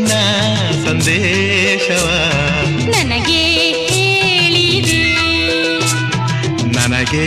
ನಿನ್ನ ಸಂದೇಶವ. ನನಗೆ ಹೇಳಿದೆ. ನನಗೆ